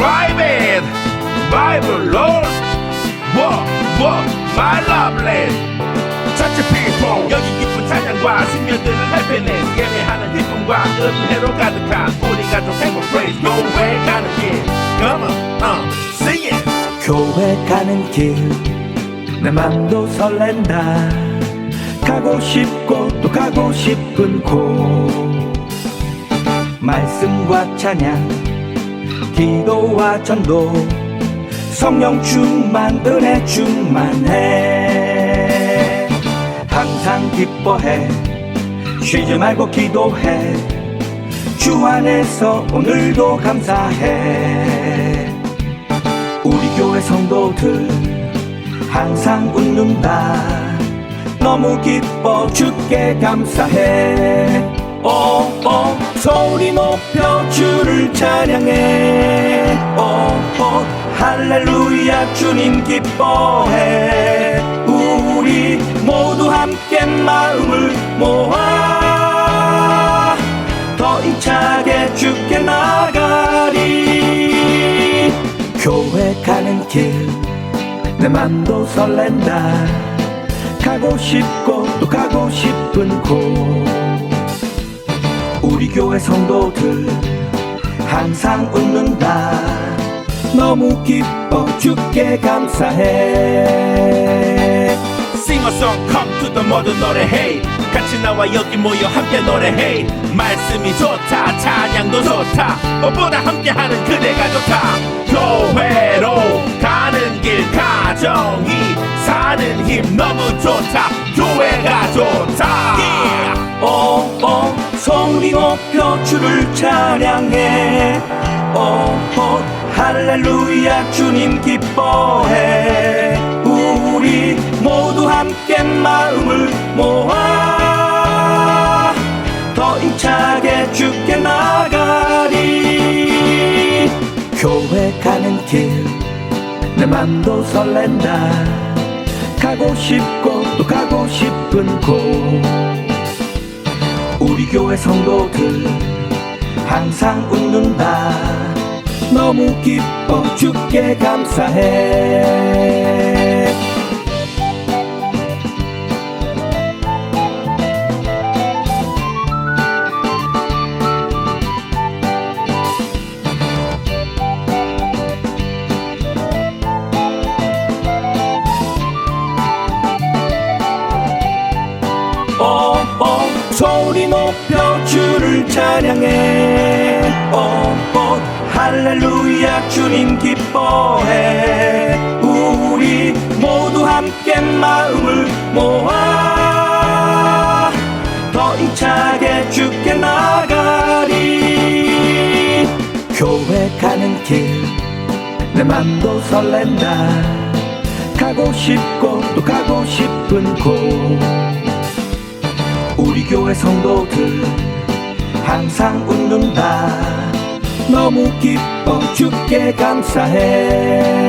it. Bible, Lord. What, what, my lovely. Touch your people. 여기 깊은 찬양과 스며드는 happiness. 예배하는 기쁨과 은혜로 가득한 우리 가족 행복 praise. 교회 가는 길. Come on, uh, sing it. 교회 가는 길내 맘도 설렌다 가고 싶고 또 가고 싶은 곳 말씀과 찬양 기도와 전도 성령 충만 은혜 충만해. 항상 기뻐해. 쉬지 말고 기도해. 주 안에서 오늘도 감사해. 우리 교회 성도들 항상 웃는다. 너무 기뻐 주께 감사해 오오 소리 높여 주를 찬양해. 오오 할렐루야 주님 기뻐해. 우리 모두 함께 마음을 모아. 더 힘차게 주께 나가리. 교회 가는 길 내 맘도 설렌다. 가고 싶고 또 가고 교회 성도들 항상 웃는다. 너무 기뻐 주께 감사해. Song, come to the mother 노래해 같이 나와 여기 모여 함께 노래해 말씀이 좋다 찬양도 좋다. 무엇보다 함께하는 그대가 좋다. 교회로 가는 길 가정이 사는 힘 너무 좋다. 교회가 좋다. 소리 높여 주를 찬양해. 오오 할렐루야 주님 기뻐해. 우리 모두 함께 마음을 모아. 더 힘차게 주께 나가리. 교회 가는 길 내 맘도 설렌다. 가고 싶고 또 가고 싶은 곳 우리 교회 성도들 항상 웃는다 너무 기뻐 주께 감사해 소리 높여 주를 찬양해. 오오 할렐루야 주님 기뻐해. 우리 모두 함께 마음을 모아. 더 힘차게 주께 나가리. 교회 가는 길 내 맘도 설렌다. 가고 싶고 또 가고 싶은 곳 우리 교회 성도들 항상 웃는다. 너무 기뻐 주께 감사해